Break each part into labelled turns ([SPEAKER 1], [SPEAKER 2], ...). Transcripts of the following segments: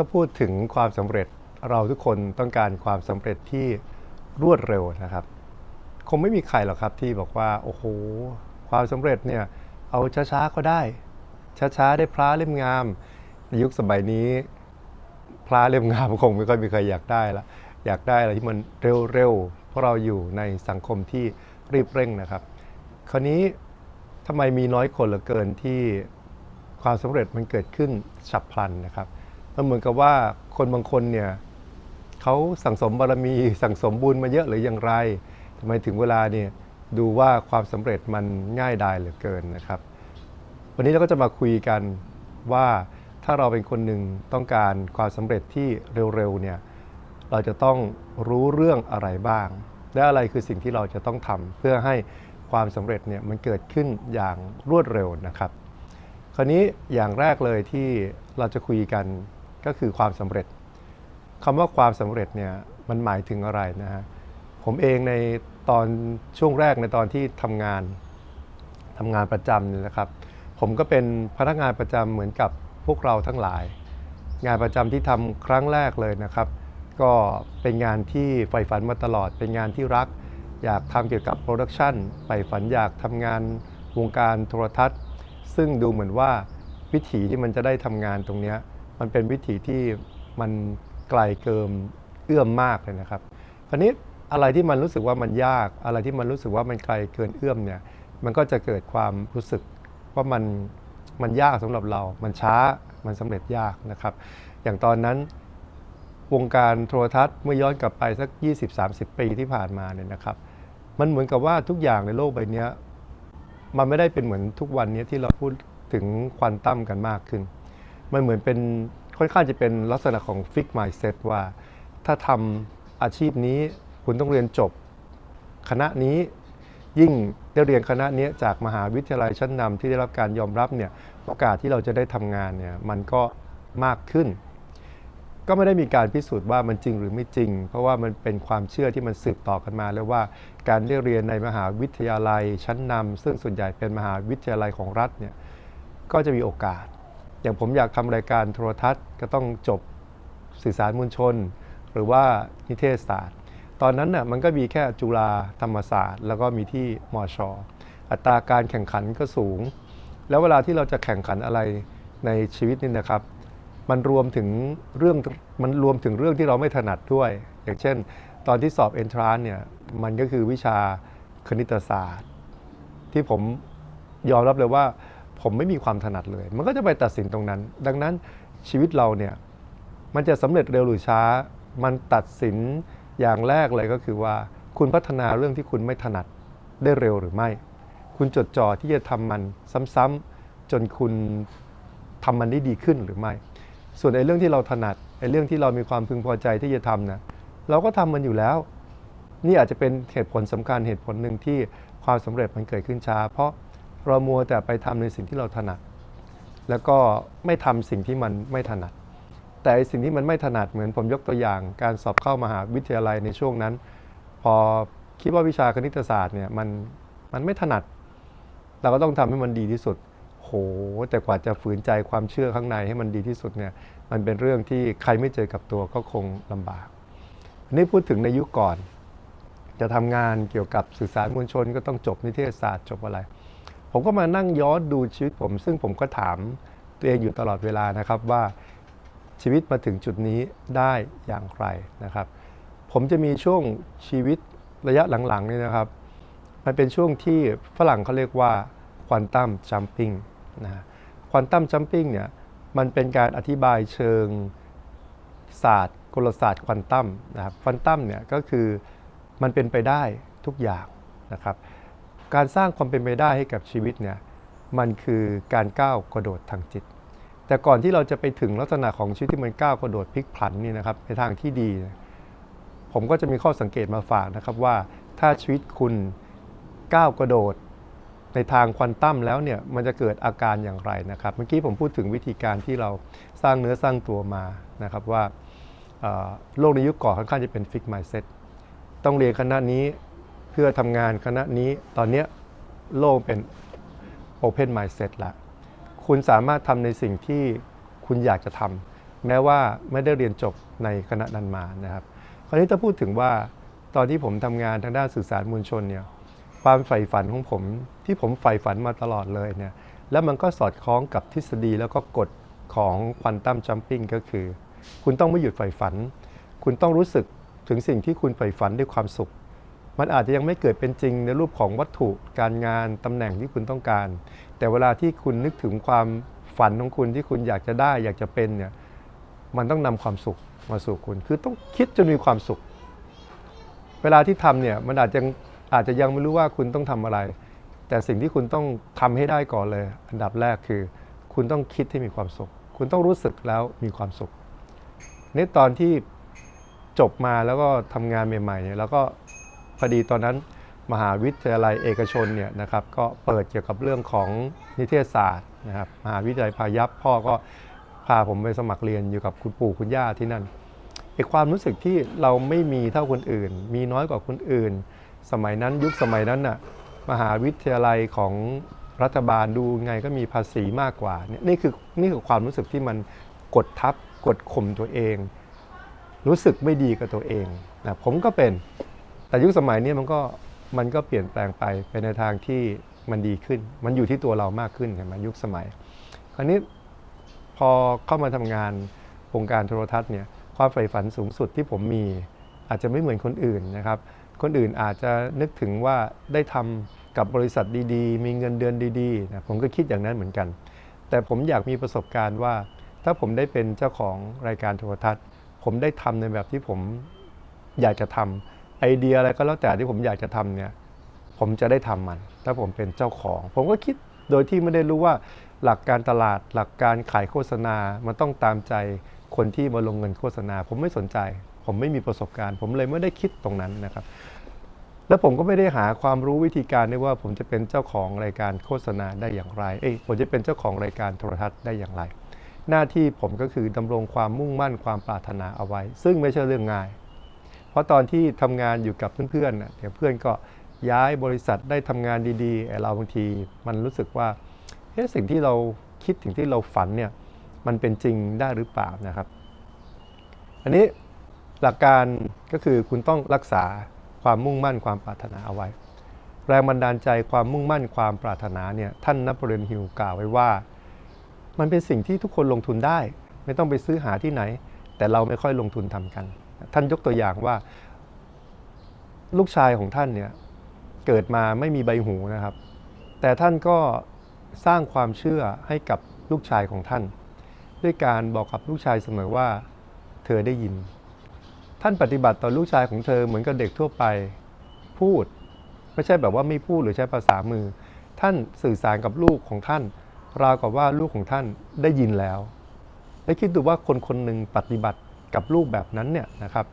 [SPEAKER 1] ถ้าพูดถึงความสำเร็จเราทุกคนต้องการความสำเร็จที่รวดเร็วนะครับ คงไม่มีใครหรอกครับที่บอกว่าโอ้โห ความสำเร็จเนี่ยเอาช้าๆก็ได้ ช้าๆได้พระเล่มงาม ในยุคสมัยนี้พระเล่มงามคงไม่ค่อยมีใครอยากได้ละอยากได้อะไรที่มันเร็วๆเพราะเราอยู่ในสังคมที่รีบเร่งนะครับ คราวนี้ทำไมมีน้อยคนเหลือเกินที่ความสำเร็จมันเกิดขึ้นฉับพลันนะครับ มันเหมือนกับว่าคนบางคนเนี่ยเขาสั่งสมบารมีสั่งสมบุญมาเยอะหรืออย่างไรทำไมถึงเวลาเนี่ยดูว่าความสำเร็จมันง่ายดายเหลือเกินนะครับ วันนี้เราก็จะมาคุยกันว่าถ้าเราเป็นคนหนึ่งต้องการความสำเร็จที่เร็วๆเนี่ยเราจะต้องรู้เรื่องอะไรบ้าง และอะไรคือสิ่งที่เราจะต้องทำเพื่อให้ความสำเร็จเนี่ยมันเกิดขึ้นอย่างรวดเร็วนะครับ คราวนี้อย่างแรกเลยที่เราจะคุยกัน ก็คือความสำเร็จคำว่าความสำเร็จเนี่ยมันหมายถึงอะไรนะฮะผมเองในตอนช่วงแรกในตอนที่ทำงานทำงานประจำเนี่ยนะครับ ผมก็เป็นพนักงานประจำเหมือนกับพวกเราทั้งหลาย งานประจำที่ทำครั้งแรกเลยนะครับ ก็เป็นงานที่ใฝ่ฝันมาตลอด เป็นงานที่รัก อยากทำเกี่ยวกับโปรดักชันใฝ่ฝันอยากทำงานวงการโทรทัศน์ ซึ่งดูเหมือนว่าวิถีที่มันจะได้ทำงานตรงนี้ มันเป็นวิถีที่มันไกลเกินเอื้อมมากเลยนะครับ คราวนี้อะไรที่มันรู้สึกว่ามันยาก อะไรที่มันรู้สึกว่ามันไกลเกินเอื้อมเนี่ย มันก็จะเกิดความรู้สึกว่ามันมันยากสำหรับเรา มันช้า มันสำเร็จยากนะครับ อย่างตอนนั้นวงการโทรทัศน์เมื่อย้อนกลับไปสัก 20-30 ปีที่ผ่านมาเนี่ยนะครับ มันเหมือนกับว่าทุกอย่างในโลกใบนี้มันไม่ได้เป็นเหมือนทุกวันนี้ที่เราพูดถึงควอนตัมกันมากขึ้น มันเหมือนเป็นค่อนข้างจะเป็นลักษณะของฟิก mindset ว่า ถ้าทำอาชีพนี้คุณต้องเรียนจบคณะนี้ยิ่งได้เรียนคณะนี้จากมหาวิทยาลัยชั้นนำที่ได้รับการยอมรับเนี่ยโอกาสที่เราจะได้ทำงานเนี่ยมันก็มากขึ้น ก็ไม่ได้มีการพิสูจน์ว่ามันจริงหรือไม่จริง เพราะว่ามันเป็นความเชื่อที่มันสืบต่อกันมาแล้วว่าการได้เรียนในมหาวิทยาลัยชั้นนำซึ่งส่วนใหญ่เป็นมหาวิทยาลัยของรัฐเนี่ยก็จะมีโอกาส อย่างผมอยากทำรายการโทรทัศน์ ก็ต้องจบสื่อสารมวลชน หรือว่านิเทศศาสตร์ ตอนนั้นน่ะมันก็มีแค่จุฬาธรรมศาสตร์ แล้วก็มีที่มอชออัตราการแข่งขันก็สูง แล้วเวลาที่เราจะแข่งขันอะไรในชีวิตนี่นะครับ มันรวมถึงเรื่องมันรวมถึงเรื่องที่เราไม่ถนัดด้วย อย่างเช่น ตอนที่สอบเอนทรานเนี่ยมันก็คือวิชาคณิตศาสตร์ ที่ผมยอมรับเลยว่า ผมไม่มีความถนัดเลย มันก็จะไปตัดสินตรงนั้น ดังนั้นชีวิตเราเนี่ยมันจะสำเร็จเร็วหรือช้า มันตัดสินอย่างแรกเลยก็คือว่า คุณพัฒนาเรื่องที่คุณไม่ถนัดได้เร็วหรือไม่ คุณจดจ่อที่จะทำมันซ้ำๆจนคุณทำมันได้ดีขึ้นหรือไม่ ส่วนไอ้เรื่องที่เราถนัดไอ้เรื่องที่เรามีความพึงพอใจที่จะทำนะเราก็ทำมันอยู่แล้ว นี่อาจจะเป็นเหตุผลสำคัญเหตุผลหนึ่งที่ความสำเร็จมันเกิดขึ้นช้า เพราะ เรามัวแต่ไปทำในสิ่งที่เราถนัด แล้วก็ไม่ทำสิ่งที่มันไม่ถนัด แต่ไอสิ่งที่มันไม่ถนัดเหมือนผมยกตัวอย่าง การสอบเข้ามหาวิทยาลัยในช่วงนั้น พอคิดว่าวิชาคณิตศาสตร์เนี่ยมันมันไม่ถนัด เราก็ต้องทำให้มันดีที่สุดโหแต่กว่าจะฝืนใจความเชื่อข้างในให้มันดีที่สุดเนี่ยมันเป็นเรื่องที่ใครไม่เจอกับตัวก็คงลำบากอันนี้พูดถึงในยุคก่อน จะทำงานเกี่ยวกับสื่อสารมวลชนก็ต้องจบนิเทศศาสตร์จบอะไร ผมก็มานั่งย้อนดูชีวิตผม ซึ่งผมก็ถามตัวเองอยู่ตลอดเวลานะครับว่าชีวิตมาถึงจุดนี้ได้อย่างไรนะครับ ผมจะมีช่วงชีวิตระยะหลังๆนี่นะครับ มันเป็นช่วงที่ฝรั่งเขาเรียกว่าควอนตัมจัมปิ้งนะควอนตัมจัมปิ้งเนี่ยมันเป็นการอธิบายเชิงศาสตร์กลศาสตร์ควอนตัมนะครับควอนตัมเนี่ยก็คือมันเป็นไปได้ทุกอย่างนะครับ การสร้างความเป็นไปได้ให้กับชีวิตเนี่ยมันคือการก้าวกระโดดทางจิต แต่ก่อนที่เราจะไปถึงลักษณะของชีวิตที่มันก้าวกระโดดพลิกผันนี่นะครับในทางที่ดี ผมก็จะมีข้อสังเกตมาฝากนะครับว่า ถ้าชีวิตคุณก้าวกระโดดในทางควอนตัมแล้วเนี่ยมันจะเกิดอาการอย่างไรนะครับ เมื่อกี้ผมพูดถึงวิธีการที่เราสร้างเนื้อสร้างตัวมานะครับว่าโลกในยุคก่อนค่อนข้างจะเป็นฟิกไมซ์เซ็ตต้องเรียนคณะนี้ พื่อทำงานคณะนี้ตอนนี้โลกเป็น Open Mindset ละคุณสามารถทำในสิ่งที่คุณอยากจะทำแม้ว่าไม่ได้เรียนจบในคณะนั้นมานะครับ คราวนี้ถ้าพูดถึงว่าตอนที่ผมทำงานทางด้านสื่อสารมวลชนเนี่ยความใฝ่ฝันของผมที่ผมใฝ่ฝันมาตลอดเลยเนี่ยแล้วมันก็สอดคล้องกับทฤษฎีแล้วก็กฎของควอนตัมจัมปิ้งก็คือ คุณต้องไม่หยุดใฝ่ฝัน คุณต้องรู้สึกถึงสิ่งที่คุณใฝ่ฝันด้วยความสุข มันอาจจะยังไม่เกิดเป็นจริงในรูปของวัตถุการงานตำแหน่งที่คุณต้องการ แต่เวลาที่คุณนึกถึงความฝันของคุณที่คุณอยากจะได้ อยากจะเป็นเนี่ยมันต้องนำความสุขมาสู่คุณ คือต้องคิดจนมีความสุข เวลาที่ทำเนี่ยมันอาจจะอาจจะยังไม่รู้ว่าคุณต้องทำอะไร แต่สิ่งที่คุณต้องทำให้ได้ก่อนเลย อันดับแรกคือ คุณต้องคิดให้มีความสุข คุณต้องรู้สึกแล้วมีความสุขนี่ตอนที่จบมาแล้วก็ทำงานใหม่ๆเนี่ยแล้วก็ พอดีตอนนั้นมหาวิทยาลัยเอกชนเนี่ยนะครับก็เปิดเกี่ยวกับเรื่องของนิเทศศาสตร์นะครับมหาวิทยาลัยพายัพพ่อก็พาผมไปสมัครเรียนอยู่กับคุณปู่คุณย่าที่นั่นไอความรู้สึกที่เราไม่มีเท่าคนอื่น มีน้อยกว่าคนอื่น สมัยนั้นยุคสมัยนั้นน่ะมหาวิทยาลัยของรัฐบาลดูไงก็มีภาษีมากกว่าเนี่ยนี่คือนี่คือความรู้สึกที่มันกดทับกดข่มตัวเอง รู้สึกไม่ดีกับตัวเองนะผมก็เป็น แต่ยุคสมัยนี้มันก็มันก็เปลี่ยนแปลงไปไปในทางที่มันดีขึ้น มันอยู่ที่ตัวเรามากขึ้นใช่ไหมยุคสมัย คราวนี้พอเข้ามาทำงานวงการโทรทัศน์เนี่ยความใฝ่ฝันสูงสุดที่ผมมีอาจจะไม่เหมือนคนอื่นนะครับ คนอื่นอาจจะนึกถึงว่าได้ทำกับบริษัทดีๆ มีเงินเดือนดีๆนะผมก็คิดอย่างนั้นเหมือนกัน แต่ผมอยากมีประสบการณ์ว่า ถ้าผมได้เป็นเจ้าของรายการโทรทัศน์ ผมได้ทำในแบบที่ผมอยากจะทำ ไอเดียอะไรก็แล้วแต่ที่ผมอยากจะทำเนี่ยผมจะได้ทำมัน ถ้าผมเป็นเจ้าของ ผมก็คิดโดยที่ไม่ได้รู้ว่าหลักการตลาดหลักการขายโฆษณา มันต้องตามใจคนที่มาลงเงินโฆษณา ผมไม่สนใจ ผมไม่มีประสบการณ์ ผมเลยไม่ได้คิดตรงนั้นนะครับ แล้วผมก็ไม่ได้หาความรู้วิธีการได้ว่า ผมจะเป็นเจ้าของรายการโฆษณาได้อย่างไร เอ้ยผมจะเป็นเจ้าของรายการโทรทัศน์ได้อย่างไร หน้าที่ผมก็คือดำรงความมุ่งมั่นความปรารถนาเอาไว้ ซึ่งไม่ใช่เรื่องง่าย เพราะตอนที่ทำงานอยู่กับเพื่อนๆเดี๋ยวเพื่อนก็ย้ายบริษัทได้ทำงานดีๆ เราบางทีมันรู้สึกว่าเฮ้สิ่งที่เราคิดถึงที่เราฝันเนี่ยมันเป็นจริงได้หรือเปล่านะครับ อันนี้หลักการก็คือคุณต้องรักษาความมุ่งมั่นความปรารถนาเอาไว้ แรงบันดาลใจความมุ่งมั่นความปรารถนาเนี่ยท่านนโปเลียนฮิลกล่าวไว้ว่า มันเป็นสิ่งที่ทุกคนลงทุนได้ ไม่ต้องไปซื้อหาที่ไหน แต่เราไม่ค่อยลงทุนทำกัน ท่านยกตัวอย่างว่า ลูกชายของท่านเนี่ยเกิดมาไม่มีใบหูนะครับ แต่ท่านก็สร้างความเชื่อให้กับลูกชายของท่าน ด้วยการบอกกับลูกชายเสมอว่า เธอได้ยิน ท่านปฏิบัติต่อลูกชายของเธอเหมือนกับเด็กทั่วไปพูด ไม่ใช่แบบว่าไม่พูดหรือใช้ภาษามือ ท่านสื่อสารกับลูกของท่าน ราวกับว่าลูกของท่านได้ยินแล้ว และคิดดูว่าคนคนหนึ่งปฏิบัติ กับลูกแบบนั้นเนี่ยนะครับ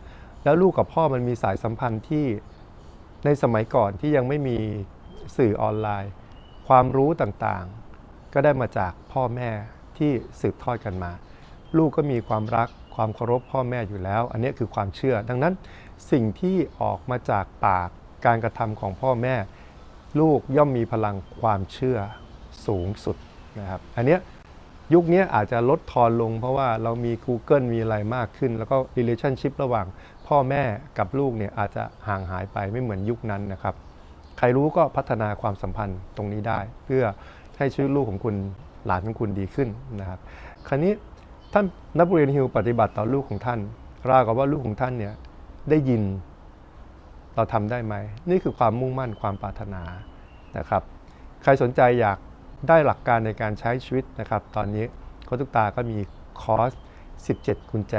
[SPEAKER 1] แล้วลูกกับพ่อมันมีสายสัมพันธ์ที่ในสมัยก่อนที่ยังไม่มีสื่อออนไลน์ ความรู้ต่างๆ ก็ได้มาจากพ่อแม่ที่สืบทอดกันมา ลูกก็มีความรักความเคารพพ่อแม่อยู่แล้ว อันนี้คือความเชื่อ ดังนั้นสิ่งที่ออกมาจากปากการกระทำของพ่อแม่ ลูกย่อมมีพลังความเชื่อสูงสุดนะครับอันเนี้ย ยุคนี้อาจจะลดทอนลง เพราะว่าเรามี Google มีอะไรมากขึ้น แล้วก็ relationship ระหว่างพ่อแม่กับลูกเนี่ยอาจจะห่างหายไปไม่เหมือนยุคนั้นนะครับ ใครรู้ก็พัฒนาความสัมพันธ์ตรงนี้ได้ เพื่อให้ชีวิตลูกของคุณหลานของคุณดีขึ้นนะครับ คราวนี้ท่านนับเรียนฮิลปฏิบัติต่อลูกของท่านราวกับว่าลูกของท่านเนี่ยได้ยินเราทำได้ไหม นี่คือความมุ่งมั่นความปรารถนานะครับ ใครสนใจอยาก ได้หลักการในการใช้ชีวิตนะครับ ตอนนี้โคชทุกตาก็มีคอร์ส 17 กุญแจ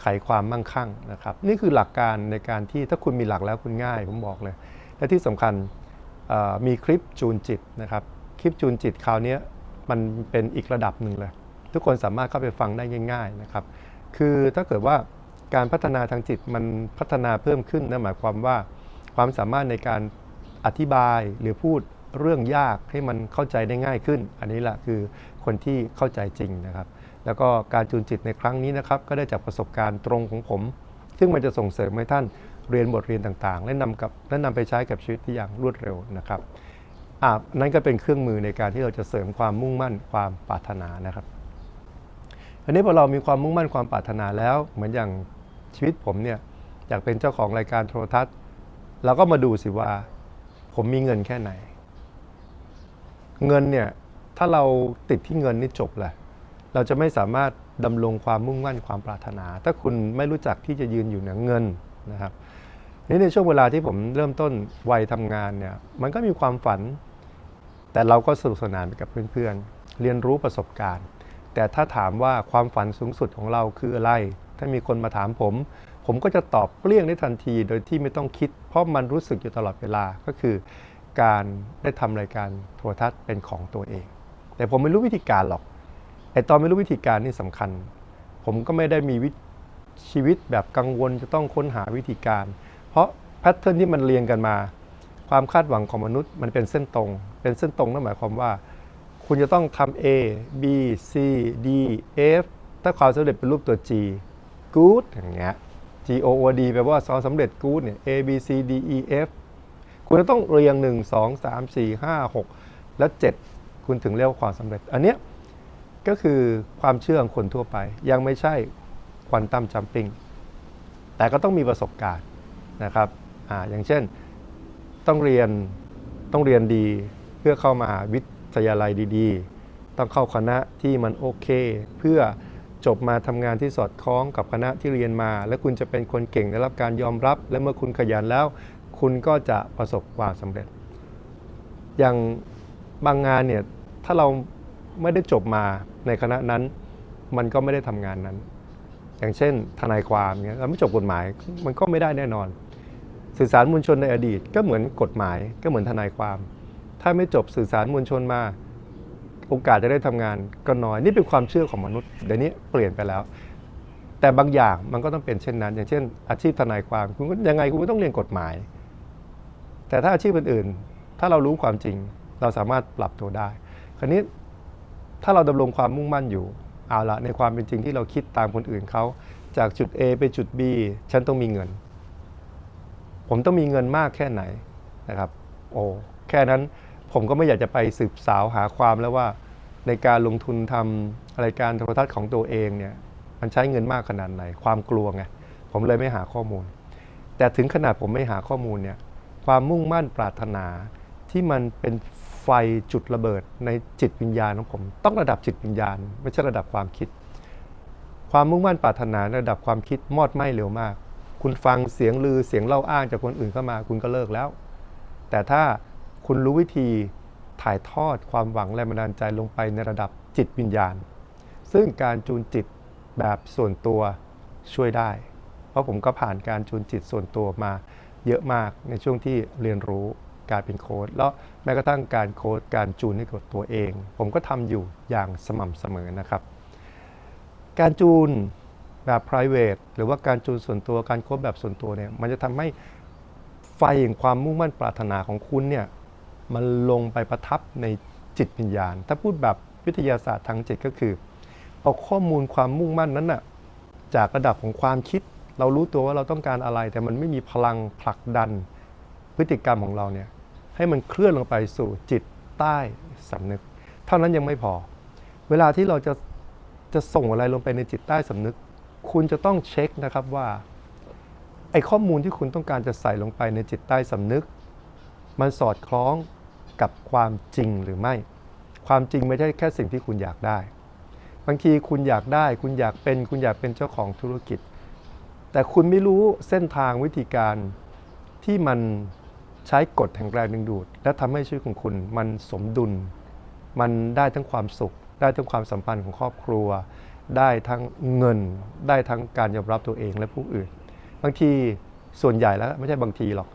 [SPEAKER 1] ไขความมั่งคั่งนะครับ นี่คือหลักการในการที่ถ้าคุณมีหลักแล้วคุณง่าย ผมบอกเลย และที่สำคัญมีคลิปจูนจิตนะครับ คลิปจูนจิตคราวนี้มันเป็นอีกระดับหนึ่งเลย ทุกคนสามารถเข้าไปฟังได้ง่าย ๆนะครับ คือถ้าเกิดว่าการพัฒนาทางจิตมันพัฒนาเพิ่มขึ้นนั่นหมายความว่าความสามารถในการอธิบายหรือพูด เรื่องยากให้มันเข้าใจได้ง่ายขึ้น อันนี้แหละคือคนที่เข้าใจจริงนะครับ แล้วก็การจูนจิตในครั้งนี้นะครับก็ได้จากประสบการณ์ตรงของผม ซึ่งมันจะส่งเสริมให้ท่านเรียนบทเรียนต่างๆ และนำกับและนำไปใช้กับชีวิตที่อย่างรวดเร็วนะครับอ่านั่นก็เป็นเครื่องมือในการที่เราจะเสริมความมุ่งมั่นความปรารถนานะครับอันนี้พอเรามีความมุ่งมั่นความปรารถนาแล้ว เหมือนอย่างชีวิตผมเนี่ยอยากเป็นเจ้าของรายการโทรทัศน์ เราก็มาดูสิว่า ผมมีเงินแค่ไหน เงินเนี่ยถ้าเราติดที่เงินนี่จบแหละเราจะไม่สามารถดำรงความมุ่งมั่นความปรารถนา ถ้าคุณไม่รู้จักที่จะยืนอยู่เหนือเงินนะครับนี่ในช่วงเวลาที่ผมเริ่มต้นวัยทำงานเนี่ยมันก็มีความฝัน แต่เราก็สนุกสนานไปกับเพื่อนๆ เรียนรู้ประสบการณ์ แต่ถ้าถามว่าความฝันสูงสุดของเราคืออะไร ถ้ามีคนมาถามผม ผมก็จะตอบเปรี้ยงได้ทันที โดยที่ไม่ต้องคิด เพราะมันรู้สึกอยู่ตลอดเวลาก็คือ การได้ทำรายการโทรทัศน์เป็นของตัวเอง แต่ผมไม่รู้วิธีการหรอกไอตอนไม่รู้วิธีการนี่สำคัญ ผมก็ไม่ได้มีวิชีวิตแบบกังวลจะต้องค้นหาวิธีการ เพราะแพทเทิร์นที่มันเรียงกันมา ความคาดหวังของมนุษย์มันเป็นเส้นตรง เป็นเส้นตรงนั่นหมายความว่า คุณจะต้องทำ A B C D F ถ้าความสำเร็จเป็นรูปตัว G good อย่างเงี้ย G O O D แปลว่าความสำเร็จ good เนี่ย A B C D E F คุณจะต้องเรียง 1 2 3 4 5 6 และ 7 คุณถึงเรียกว่าความสำเร็จ อันเนี้ยก็คือความเชื่อของคนทั่วไป ยังไม่ใช่ควอนตัมจัมปิ้งแต่ก็ต้องมีประสบการณ์นะครับอาอย่างเช่นต้องเรียนต้องเรียนดีเพื่อเข้ามาวิทยาลัยดีๆ ต้องเข้าคณะที่มันโอเค เพื่อจบมาทำงานที่สอดคล้องกับคณะที่เรียนมา และคุณจะเป็นคนเก่งได้รับการยอมรับ และเมื่อคุณขยันแล้ว คุณก็จะประสบความสำเร็จ อย่างบางงานเนี่ยถ้าเราไม่ได้จบมาในคณะนั้น มันก็ไม่ได้ทำงานนั้น อย่างเช่น ทนายความเนี่ยเราไม่จบกฎหมายมันก็ไม่ได้แน่นอน สื่อสารมวลชนในอดีต ก็เหมือนกฎหมายก็เหมือนทนายความ ถ้าไม่จบสื่อสารมวลชนมาโอกาสจะได้ทำงานก็น้อย นี่เป็นความเชื่อของมนุษย์เดี๋ยวนี้เปลี่ยนไปแล้ว แต่บางอย่างมันก็ต้องเป็นเช่นนั้น อย่างเช่น อาชีพทนายความคุณก็ยังไงคุณก็ต้องเรียนกฎหมาย แต่ถ้าอาชีพอื่นๆ ถ้าเรารู้ความจริง เราสามารถปรับตัวได้ คราวนี้ถ้าเราดำรงความมุ่งมั่นอยู่ เอาละในความเป็นจริงที่เราคิดตามคนอื่นเขาจากจุด A ไปจุด B ฉันต้องมีเงิน ผมต้องมีเงินมากแค่ไหนนะครับ โอ้แค่นั้นผมก็ไม่อยากจะไปสืบสาวหาความแล้วว่า ในการลงทุนทำรายการโทรทัศน์ของตัวเองเนี่ยมันใช้เงินมากขนาดไหน ความกลัวไงผมเลยไม่หาข้อมูล แต่ถึงขนาดผมไม่หาข้อมูลเนี่ย ความมุ่งมั่นปรารถนาที่มันเป็นไฟจุดระเบิดในจิตวิญญาณของผม ต้องระดับจิตวิญญาณ ไม่ใช่ระดับความคิด ความมุ่งมั่นปรารถนาระดับความคิดมอดไหม้เร็วมาก คุณฟังเสียงลือเสียงเล่าอ้างจากคนอื่นเข้ามา คุณก็เลิกแล้ว แต่ถ้าคุณรู้วิธีถ่ายทอดความหวังแรงบันดาลใจลงไปในระดับจิตวิญญาณ ซึ่งการจูนจิตแบบส่วนตัวช่วยได้ เพราะผมก็ผ่านการจูนจิตส่วนตัวมา เยอะมากในช่วงที่เรียนรู้การเป็นโค้ดแล้วแม้กระทั่งการโค้ดการจูนให้กับตัวเอง ผมก็ทำอยู่อย่างสม่ำเสมอนะครับ การจูนแบบ private หรือว่าการจูนส่วนตัวการโค้ดแบบส่วนตัวเนี่ยมันจะทำให้ไฟแห่งความมุ่งมั่นปรารถนาของคุณเนี่ยมันลงไปประทับในจิตวิญญาณ ถ้าพูดแบบวิทยาศาสตร์ทางจิตก็คือ เอาข้อมูลความมุ่งมั่นนั้นน่ะจากระดับของความคิด เรารู้ตัวว่าเราต้องการอะไร แต่มันไม่มีพลังผลักดันพฤติกรรมของเราเนี่ยให้มันเคลื่อนลงไปสู่จิตใต้สำนึก เท่านั้นยังไม่พอ เวลาที่เราจะจะส่งอะไรลงไปในจิตใต้สำนึก คุณจะต้องเช็คนะครับว่าไอ้ข้อมูลที่คุณต้องการจะใส่ลงไปในจิตใต้สำนึก มันสอดคล้องกับความจริงหรือไม่ ความจริงไม่ใช่แค่สิ่งที่คุณอยากได้ บางทีคุณอยากได้ คุณอยากเป็น คุณอยากเป็นเจ้าของธุรกิจ แต่คุณไม่รู้เส้นทางวิธีการที่มันใช้กฎแห่งแรงดึงดูด และทำให้ชีวิตของคุณมันสมดุล มันได้ทั้งความสุข ได้ทั้งความสัมพันธ์ของครอบครัว ได้ทั้งเงิน ได้ทั้งการยอมรับตัวเองและผู้อื่น บางทีส่วนใหญ่แล้วไม่ใช่บางทีหรอก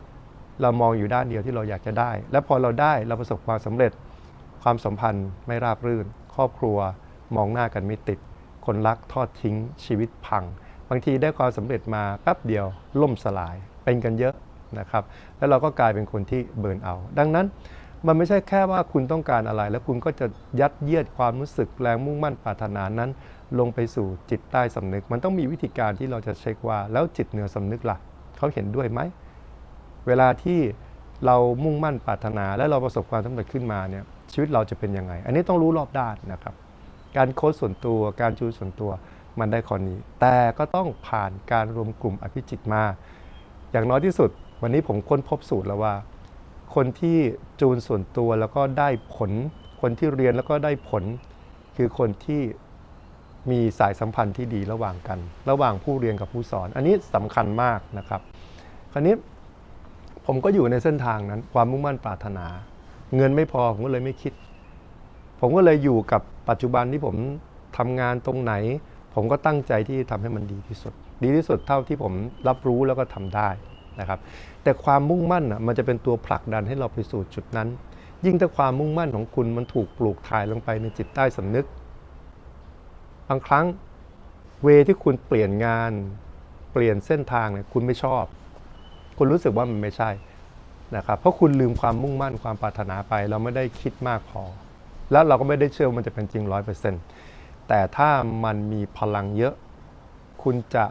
[SPEAKER 1] เรามองอยู่ด้านเดียวที่เราอยากจะได้ และพอเราได้เราประสบความสำเร็จ ความสัมพันธ์ไม่ราบรื่น ครอบครัวมองหน้ากันไม่ติด คนรักทอดทิ้งชีวิตพัง บางทีได้ความสำเร็จมาแป๊บเดียวล่มสลายเป็นกันเยอะนะครับ แล้วเราก็กลายเป็นคนที่เบิร์นเอา ดังนั้นมันไม่ใช่แค่ว่าคุณต้องการอะไร แล้วคุณก็จะยัดเยียดความรู้สึกแรงมุ่งมั่นปรารถนานั้น ลงไปสู่จิตใต้สำนึก มันต้องมีวิธีการที่เราจะเช็คว่า แล้วจิตเหนือสำนึกล่ะเขาเห็นด้วยไหมเวลาที่เรามุ่งมั่นปรารถนา และเราประสบความสำเร็จขึ้นมาเนี่ยชีวิตเราจะเป็นยังไง อันนี้ต้องรู้รอบด้านนะครับ การโค้ชส่วนตัวการจูส่วนตัว มันได้ข้อนี้ แต่ก็ต้องผ่านการรวมกลุ่มอภิจิตมา อย่างน้อยที่สุด วันนี้ผมค้นพบสูตรแล้วว่า คนที่จูนส่วนตัวแล้วก็ได้ผล คนที่เรียนแล้วก็ได้ผล คือคนที่มีสายสัมพันธ์ที่ดีระหว่างกัน ระหว่างผู้เรียนกับผู้สอน อันนี้สำคัญมากนะครับ คราวนี้ผมก็อยู่ในเส้นทางนั้น ความมุ่งมั่นปรารถนา เงินไม่พอผมก็เลยไม่คิด ผมก็เลยอยู่กับปัจจุบันที่ผมทำงานตรงไหน ผมก็ตั้งใจที่จะทำให้มันดีที่สุด ดีที่สุดเท่าที่ผมรับรู้แล้วก็ทำได้นะครับ แต่ความมุ่งมั่นอะมันจะเป็นตัวผลักดันให้เราไปสู่จุดนั้น ยิ่งถ้าความมุ่งมั่นของคุณมันถูกปลูกถ่ายลงไปในจิตใต้สำนึก บางครั้งเวที่คุณเปลี่ยนงาน เปลี่ยนเส้นทางเนี่ยคุณไม่ชอบ คุณรู้สึกว่ามันไม่ใช่นะครับ เพราะคุณลืมความมุ่งมั่นความปรารถนาไป เราไม่ได้คิดมากพอ แล้วเราก็ไม่ได้เชื่อว่ามันจะเป็นจริงร้อยเปอร์เซ็นต์ แต่ถ้ามันมีพลังเยอะ คุณจะ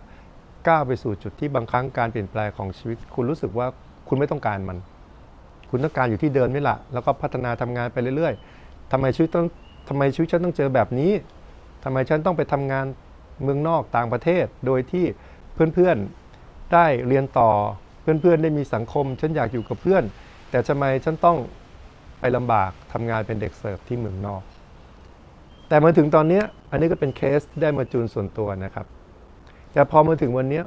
[SPEAKER 1] ก้าวไปสู่จุดที่บางครั้งการเปลี่ยนแปลงของชีวิต คุณรู้สึกว่าคุณไม่ต้องการมัน คุณต้องการอยู่ที่เดิมนี่แหละ แล้วก็พัฒนาทำงานไปเรื่อยๆทำไมชีวิตต้องทำไมชีวิตฉันต้องเจอแบบนี้ทำไมฉันต้องไปทำงานเมืองนอกต่างประเทศ โดยที่เพื่อนๆได้เรียนต่อ เพื่อนๆได้มีสังคม ฉันอยากอยู่กับเพื่อน แต่ทำไมฉันต้องไปลำบากทำงานเป็นเด็กเสิร์ฟที่เมืองนอก แต่มาถึงตอนนี้อันนี้ก็เป็นเคสที่ได้มาจูนส่วนตัวนะครับ แต่พอมาถึงวันนี้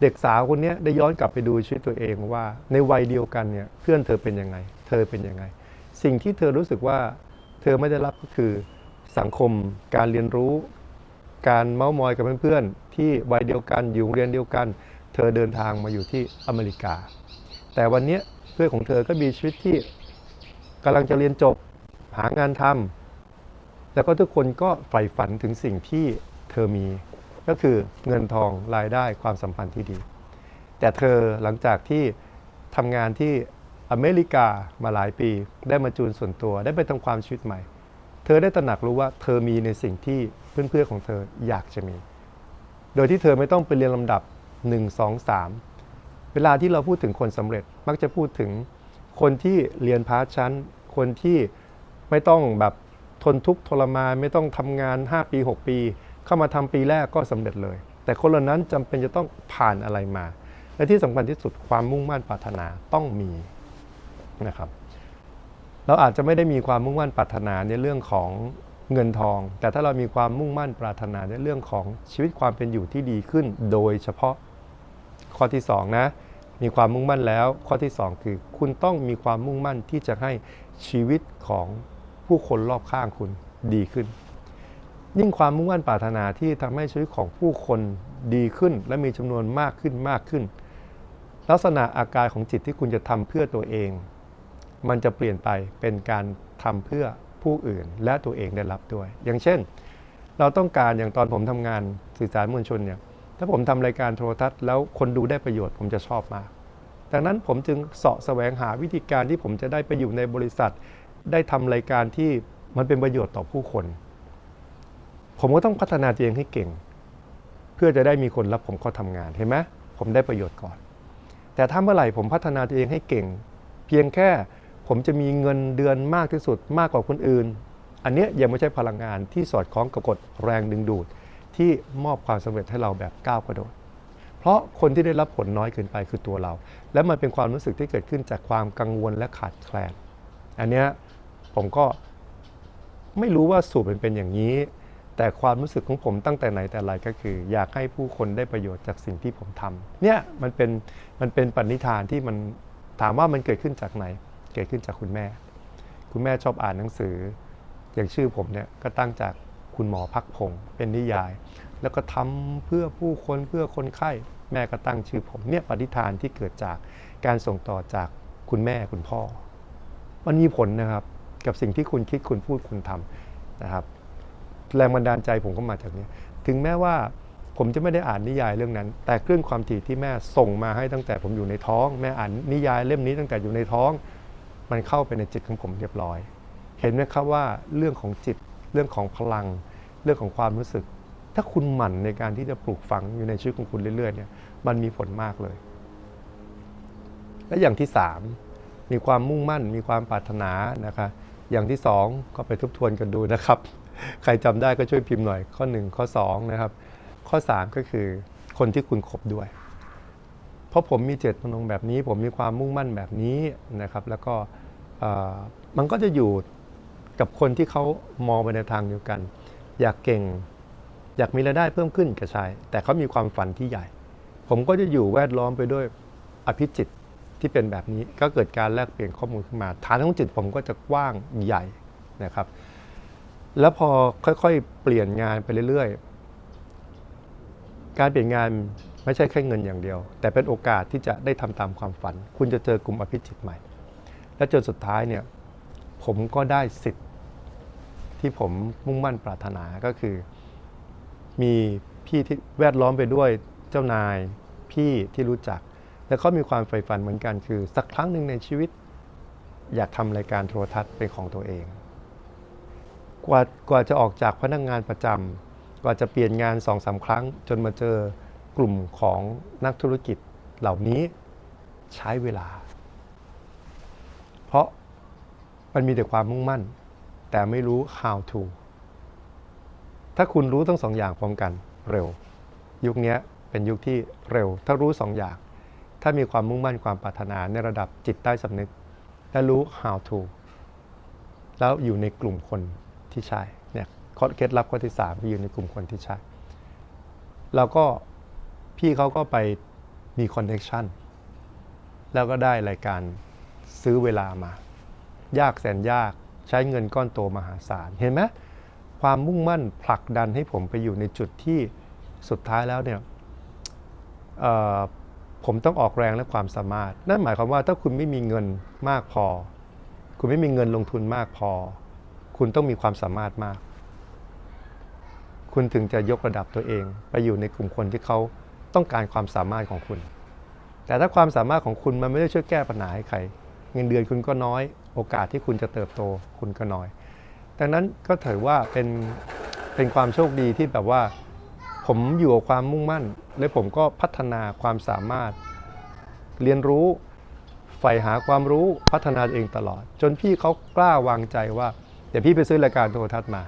[SPEAKER 1] เด็กสาวคนนี้ได้ย้อนกลับไปดูชีวิตตัวเองว่า ในวัยเดียวกันเนี่ยเพื่อนเธอเป็นยังไง เธอเป็นยังไง สิ่งที่เธอรู้สึกว่าเธอไม่ได้รับก็คือสังคมการเรียนรู้ การเม้ามอยกับเพื่อนๆที่วัยเดียวกันอยู่เรียนเดียวกัน เธอเดินทางมาอยู่ที่อเมริกา แต่วันนี้เพื่อนของเธอก็มีชีวิตที่กำลังจะเรียนจบหางานทำ แล้วก็ทุกคนก็ใฝ่ฝันถึงสิ่งที่เธอมี ก็คือเงินทองรายได้ความสัมพันธ์ที่ดี แต่เธอหลังจากที่ทำงานที่อเมริกามาหลายปี ได้มาจูนส่วนตัวได้ไปทำความชีวิตใหม่ เธอได้ตระหนักรู้ว่าเธอมีในสิ่งที่เพื่อนๆของเธออยากจะมี โดยที่เธอไม่ต้องไปเรียนลำดับ 1 2 3 เวลาที่เราพูดถึงคนสำเร็จมักจะพูดถึงคนที่เรียนพาร์ทชั้น คนที่ไม่ต้องแบบ ทนทุกข์ทรมานไม่ต้องทำงาน 5 ปี 6 ปี เข้ามาทำปีแรกก็สำเร็จเลย แต่คนเหล่านั้นจำเป็นจะต้องผ่านอะไรมา และที่สำคัญที่สุดความมุ่งมั่นปรารถนาต้องมีนะครับ เราอาจจะไม่ได้มีความมุ่งมั่นปรารถนาในเรื่องของเงินทอง แต่ถ้าเรามีความมุ่งมั่นปรารถนาในเรื่องของชีวิตความเป็นอยู่ที่ดีขึ้น โดยเฉพาะข้อที่สองนะมีความมุ่งมั่นแล้วข้อที่สองคือ คุณต้องมีความมุ่งมั่นที่จะให้ชีวิตของ ผู้คนรอบข้างคุณดีขึ้น ยิ่งความมุ่งมั่นปรารถนาที่ทำให้ชีวิตของผู้คนดีขึ้น และมีจำนวนมากขึ้นมากขึ้น ลักษณะอาการของจิตที่คุณจะทำเพื่อตัวเอง มันจะเปลี่ยนไปเป็นการทำเพื่อผู้อื่นและตัวเองได้รับด้วย อย่างเช่น เราต้องการอย่างตอนผมทำงานสื่อสารมวลชนเนี่ยถ้าผมทำรายการโทรทัศน์แล้วคนดูได้ประโยชน์ผมจะชอบมากดังนั้นผมจึงเสาะแสวงหาวิธีการที่ผมจะได้ไปอยู่ในบริษัท ได้ทำรายการที่มันเป็นประโยชน์ต่อผู้คน ผมก็ต้องพัฒนาตัวเองให้เก่ง เพื่อจะได้มีคนรับผมเข้าทำงานเห็นไหมผมได้ประโยชน์ก่อน แต่ถ้าเมื่อไหร่ผมพัฒนาตัวเองให้เก่ง เพียงแค่ผมจะมีเงินเดือนมากที่สุดมากกว่าคนอื่น อันเนี้ยยังไม่ใช่พลังงานที่สอดคล้องกับกฎแรงดึงดูด ที่มอบความสำเร็จให้เราแบบก้าวกระโดด เพราะคนที่ได้รับผลน้อยเกินไปคือตัวเรา และมันเป็นความรู้สึกที่เกิดขึ้นจากความกังวลและขาดแคลน อันเนี้ย ผมก็ไม่รู้ว่าสูตรมันเป็นอย่างนี้ แต่ความรู้สึกของผมตั้งแต่ไหนแต่ไรก็คือ อยากให้ผู้คนได้ประโยชน์จากสิ่งที่ผมทำเนี่ยมันเป็นมันเป็นปณิธานที่มันถามว่ามันเกิดขึ้นจากไหน เกิดขึ้นจากคุณแม่ คุณแม่ชอบอ่านหนังสือ อย่างชื่อผมเนี่ยก็ตั้งจากคุณหมอพักพงเป็นนิยาย แล้วก็ทำเพื่อผู้คนเพื่อคนไข้ แม่ก็ตั้งชื่อผมเนี่ยปฏิฐานที่เกิดจากการส่งต่อจากคุณแม่คุณพ่อ มันมีผลนะครับ กับสิ่งที่คุณคิดคุณพูดคุณทำนะครับ แรงบันดาลใจผมก็มาจากนี้ ถึงแม้ว่าผมจะไม่ได้อ่านนิยายเรื่องนั้น แต่คลื่นความถี่ที่แม่ส่งมาให้ตั้งแต่ผมอยู่ในท้อง แม่อ่านนิยายเล่มนี้ตั้งแต่อยู่ในท้อง มันเข้าไปในจิตของผมเรียบร้อย เห็นไหมครับว่าเรื่องของจิตเรื่องของพลัง เรื่องของความรู้สึก ถ้าคุณหมั่นในการที่จะปลูกฝังอยู่ในชีวิตของคุณเรื่อยๆเนี่ยมันมีผลมากเลย และอย่างที่3มีความมุ่งมั่น มีความปรารถนานะคะ อย่างที่ 2 ก็ไปทบทวนกันดูนะครับ ใครจำได้ก็ช่วยพิมพ์หน่อยข้อ 1 ข้อ 2 นะครับ ข้อ 3 ก็คือคนที่คุณคบด้วย เพราะผมมีเจตจำนงแบบนี้ ผมมีความมุ่งมั่นแบบนี้นะครับ แล้วก็มันก็จะอยู่กับคนที่เขามองไปในทางเดียวกัน อยากเก่ง อยากมีรายได้เพิ่มขึ้นก็ใช่แต่เขามีความฝันที่ใหญ่ ผมก็จะอยู่แวดล้อมไปด้วยอภิจิต ที่เป็นแบบนี้ก็เกิดการแลกเปลี่ยนข้อมูลขึ้นมา ฐานของจิตผมก็จะกว้างใหญ่นะครับ แล้วพอค่อยๆ เปลี่ยนงานไปเรื่อยๆ การเปลี่ยนงานไม่ใช่แค่เงินอย่างเดียว แต่เป็นโอกาสที่จะได้ทำตามความฝัน คุณจะเจอกลุ่มอภิจิตใหม่ และจนสุดท้ายเนี่ยผมก็ได้สิทธิ์ที่ผมมุ่งมั่นปรารถนาก็คือ มีพี่ที่แวดล้อมไปด้วยเจ้านายพี่ที่รู้จัก และเขามีความใฝ่ฝันเหมือนกันคือ สักครั้งหนึ่งในชีวิต อยากทำรายการโทรทัศน์เป็นของตัวเอง กว่ากว่าจะออกจากพนักงานประจำกว่าจะเปลี่ยนงานสองสาครั้ง จนมาเจอกลุ่มของนักธุรกิจเหล่านี้ใช้เวลา เพราะมันมีแต่ความมุ่งมั่น แต่ไม่รู้ how to ถ้าคุณรู้ทั้งสองอย่างพร้อมกันเร็ว ยุคนี้เป็นยุคที่เร็ว ถ้ารู้สองอย่าง ถ้ามีความมุ่งมั่นความปรารถนาในระดับจิตใต้สำนึก และรู้ how to แล้วอยู่ในกลุ่มคนที่ใช่เนี่ยข้อเคล็ดลับข้อที่3คืออยู่ในกลุ่มคนที่ใช่แล้วก็พี่เขาก็ไปมีคอนเน c t ชันแล้วก็ได้รายการซื้อเวลามา ยากแสนยากใช้เงินก้อนโตมหาศาล เห็นไหมความมุ่งมั่นผลักดันให้ผมไปอยู่ในจุดที่สุดท้ายแล้วเนี่ย ผมต้องออกแรงและความสามารถ นั่นหมายความว่าถ้าคุณไม่มีเงินมากพอ คุณไม่มีเงินลงทุนมากพอ คุณต้องมีความสามารถมาก คุณถึงจะยกระดับตัวเอง ไปอยู่ในกลุ่มคนที่เขาต้องการความสามารถของคุณ แต่ถ้าความสามารถของคุณมันไม่ได้ช่วยแก้ปัญหาให้ใคร เงินเดือนคุณก็น้อย โอกาสที่คุณจะเติบโตคุณก็น้อย ดังนั้นก็ถือว่าเป็นเป็นความโชคดีที่แบบว่า ผมอยู่กับความมุ่งมั่น และผมก็พัฒนาความสามารถ เรียนรู้ใฝ่หาความรู้พัฒนาตัวเองตลอด จนพี่เขากล้าวางใจว่า เดี๋ยวพี่ไปซื้อรายการโทรทัศน์มา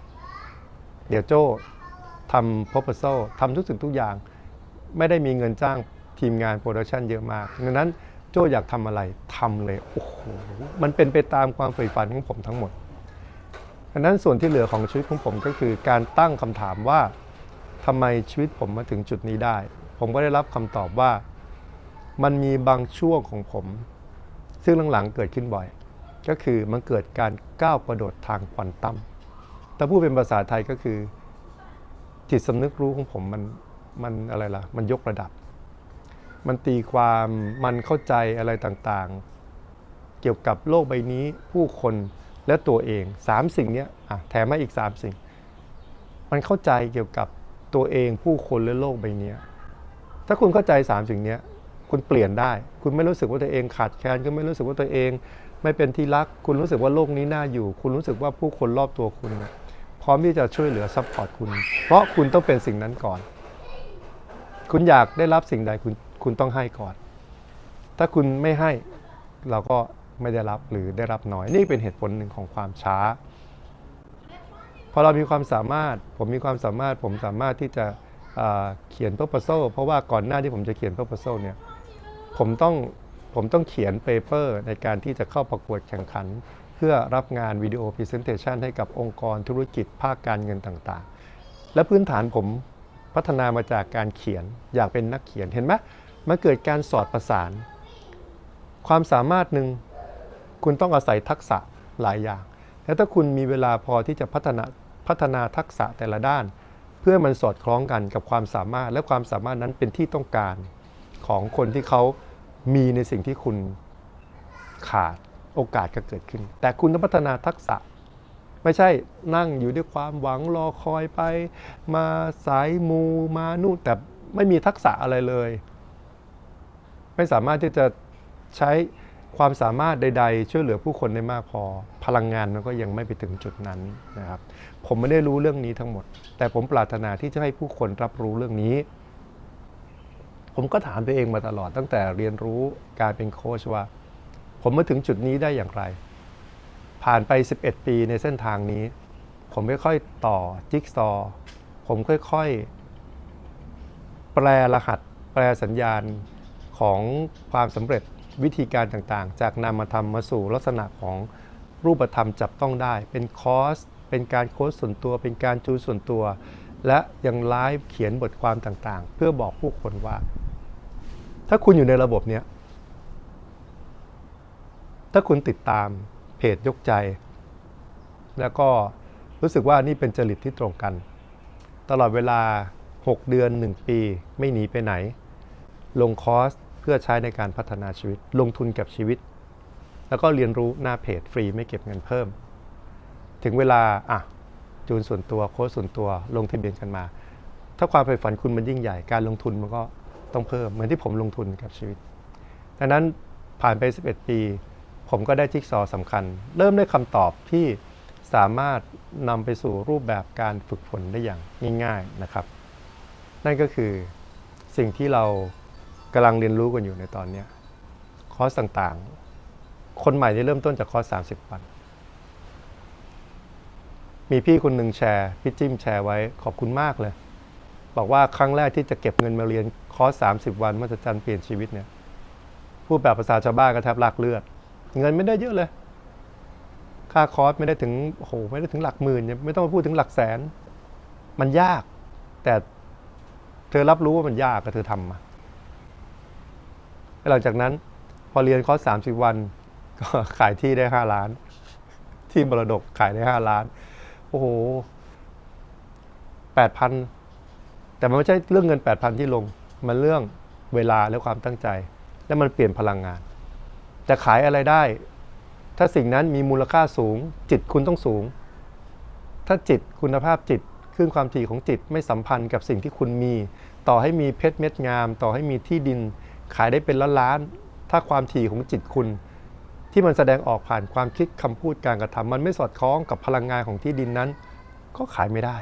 [SPEAKER 1] เดี๋ยวโจ้ทำ proposal ทำทุกสิ่งทุกอย่าง ไม่ได้มีเงินจ้างทีมงานโปรดักชันเยอะมากดังนั้นโจ้อยากทำอะไรทำเลยโอ้โหมันเป็นไปตามความใฝ่ฝันของผมทั้งหมดดังนั้นส่วนที่เหลือของชีวิตของผมก็คือการตั้งคำถามว่า ทำไมชีวิตผมมาถึงจุดนี้ได้ ผมก็ได้รับคำตอบว่า มันมีบางช่วงของผม ซึ่งหลังๆเกิดขึ้นบ่อย ก็คือมันเกิดการก้าวกระโดดทางควอนตัมถ้าพูดเป็นภาษาไทยก็คือ จิตสำนึกรู้ของผมมันมันอะไรล่ะ มันยกระดับ มันตีความมันเข้าใจอะไรต่างๆ เกี่ยวกับโลกใบนี้ผู้คนและตัวเองสามสิ่งนี้อะแถมมาอีกสามสิ่ง มันเข้าใจเกี่ยวกับ ตัวเองผู้คนและโลกใบนี้ถ้าคุณเข้าใจสามสิ่งนี้คุณเปลี่ยนได้ คุณไม่รู้สึกว่าตัวเองขาดแคลนคุณไม่รู้สึกว่าตัวเอง ไม่เป็นที่รัก คุณรู้สึกว่าโลกนี้น่าอยู่ คุณรู้สึกว่าผู้คนรอบตัวคุณพร้อมที่จะช่วยเหลือซัพพอร์ตคุณ เพราะคุณต้องเป็นสิ่งนั้นก่อน คุณอยากได้รับสิ่งใดคุณคุณต้องให้ก่อน ถ้าคุณไม่ให้เราก็ไม่ได้รับหรือได้รับน้อย นี่เป็นเหตุผลหนึ่งของความช้า พอเรามีความสามารถ ผมมีความสามารถ ผมสามารถที่จะเขียน proposal เพราะว่าก่อนหน้าที่ผมจะเขียน proposal เนี่ยผมต้องผมต้องเขียนเปเปอร์ในการที่จะเข้าประกวดแข่งขัน เพื่อรับงานวิดีโอพรีเซนเทชันให้กับองค์กรธุรกิจภาคการเงินต่างๆ และพื้นฐานผมพัฒนามาจากการเขียนอยากเป็นนักเขียนเห็นไหมมันเกิดการสอดประสาน ความสามารถหนึ่งคุณต้องอาศัยทักษะหลายอย่าง และถ้าคุณมีเวลาพอที่จะพัฒนา พัฒนาทักษะแต่ละด้าน เพื่อมันสอดคล้องกันกับความสามารถ และความสามารถนั้นเป็นที่ต้องการของคนที่เขามีในสิ่งที่คุณขาดโอกาสก็เกิดขึ้น แต่คุณต้องพัฒนาทักษะ ไม่ใช่นั่งอยู่ด้วยความหวังรอคอยไป มาสายมูมานู่นแต่ไม่มีทักษะอะไรเลย ไม่สามารถที่จะใช้ความสามารถใด ๆ ช่วยเหลือผู้คนได้มากพอ พลังงานมันก็ยังไม่ไปถึงจุดนั้นนะครับ ผมไม่ได้รู้เรื่องนี้ทั้งหมด แต่ผมปรารถนาที่จะให้ผู้คนรับรู้เรื่องนี้ ผมก็ถามตัวเองมาตลอดตั้งแต่เรียนรู้การเป็นโค้ชว่า ผมมาถึงจุดนี้ได้อย่างไร ผ่านไป 11 ปีในเส้นทางนี้ ผมค่อยๆต่อจิ๊กซอ ผมค่อยๆ แปลรหัส แปลสัญญาณของความสำเร็จวิธีการต่างๆ จากนามธรรมมาสู่ลักษณะของรูปธรรมจับต้องได้ เป็นคอร์ส เป็นการโค้ชส่วนตัวเป็นการจูนส่วนตัว และยังไลฟ์เขียนบทความต่างๆ เพื่อบอกผู้คนว่า ถ้าคุณอยู่ในระบบเนี้ยถ้าคุณติดตามเพจยกใจ แล้วก็รู้สึกว่านี่เป็นจริตที่ตรงกัน ตลอดเวลา 6 เดือน 1 ปี ไม่หนีไปไหน ลงคอร์สเพื่อใช้ในการพัฒนาชีวิต ลงทุนกับชีวิต แล้วก็เรียนรู้หน้าเพจฟรีไม่เก็บเงินเพิ่ม ถึงเวลาอะจูนส่วนตัวโค้ชส่วนตัวลงทะเบียนกันมา ถ้าความใฝ่ฝันคุณมันยิ่งใหญ่การลงทุนมันก็ต้องเพิ่มเหมือนที่ผมลงทุนกับชีวิตดังนั้นผ่านไป 11 ปี ผมก็ได้จิ๊กซอว์สำคัญ เริ่มได้คำตอบที่สามารถนำไปสู่รูปแบบการฝึกฝนได้อย่างง่าย ๆนะครับ นั่นก็คือสิ่งที่เรากำลังเรียนรู้กันอยู่ในตอนนี้คอร์สต่างๆ คนใหม่ที่เริ่มต้นจากคอร์ส 30 วัน มีพี่คนหนึ่งแชร์พี่จิ้มแชร์ไว้ขอบคุณมากเลย บอกว่าครั้งแรกที่จะเก็บเงินมาเรียนคอร์ส30 วันมหัศจรรย์เปลี่ยนชีวิตเนี่ยพูดแบบภาษาชาวบ้านก็แทบลากเลือด เงินไม่ได้เยอะเลย ค่าคอร์สไม่ได้ถึงโอ้โหไม่ได้ถึงหลักหมื่นไม่ต้องมาพูดถึงหลักแสน มันยาก แต่เธอรับรู้ว่ามันยากก็เธอทำมาหลังจากนั้นพอเรียนคอร์ส30วัน ก็ขายที่ได้5ล้าน ที่มรดกขายได้5ล้าน โอ้โห8,000แต่มันไม่ใช่เรื่องเงิน8,000ที่ลง มันเรื่องเวลาและความตั้งใจ และมันเปลี่ยนพลังงาน จะขายอะไรได้ ถ้าสิ่งนั้นมีมูลค่าสูง จิตคุณต้องสูง ถ้าจิตคุณภาพจิตคลื่นความถี่ของจิตไม่สัมพันธ์กับสิ่งที่คุณมี ต่อให้มีเพชรเม็ดงาม ต่อให้มีที่ดิน ขายได้เป็นล้านล้าน ถ้าความถี่ของจิตคุณ ที่มันแสดงออกผ่านความคิดคำพูดการกระทำมันไม่สอดคล้องกับพลังงานของที่ดินนั้น ก็ขายไม่ได้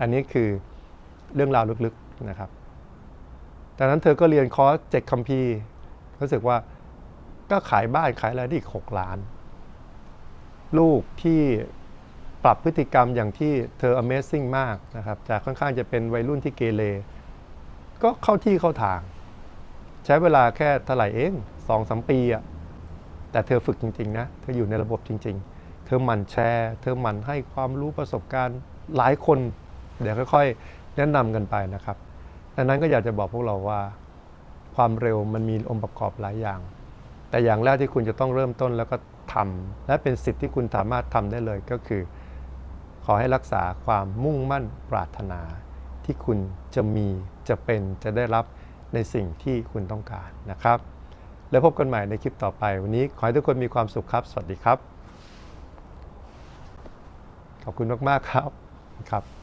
[SPEAKER 1] อันนี้คือเรื่องราวลึกๆนะครับดังนั้นเธอก็เรียนคอร์สเจ็ดคัมภีร์รู้สึกว่าก็ขายบ้านขายอะไรได้อีกหกล้าน ลูกที่ปรับพฤติกรรมอย่างที่เธอ Amazing มากนะครับ จากค่อนข้างจะเป็นวัยรุ่นที่เกเรก็เข้าที่เข้าทาง ใช้เวลาแค่เท่าไหร่เองสองสมปีอะ แต่เธอฝึกจริงๆนะเธออยู่ในระบบจริง ๆ เธอหมั่นแชร์ เธอหมั่นให้ความรู้ประสบการณ์หลายคน เดี๋ยวค่อยๆ แนะนำกันไปนะครับดังนั้นก็อยากจะบอกพวกเราว่า ความเร็วมันมีองค์ประกอบหลายอย่าง แต่อย่างแรกที่คุณจะต้องเริ่มต้นแล้วก็ทำและเป็นสิทธิ์ที่คุณสามารถทำได้เลยก็คือ ขอให้รักษาความมุ่งมั่นปรารถนา ที่คุณจะมีจะเป็นจะได้รับในสิ่งที่คุณต้องการนะครับ แล้วพบกันใหม่ในคลิปต่อไป วันนี้ขอให้ทุกคนมีความสุขครับ สวัสดีครับ ขอบคุณมาก ๆ ครับครับ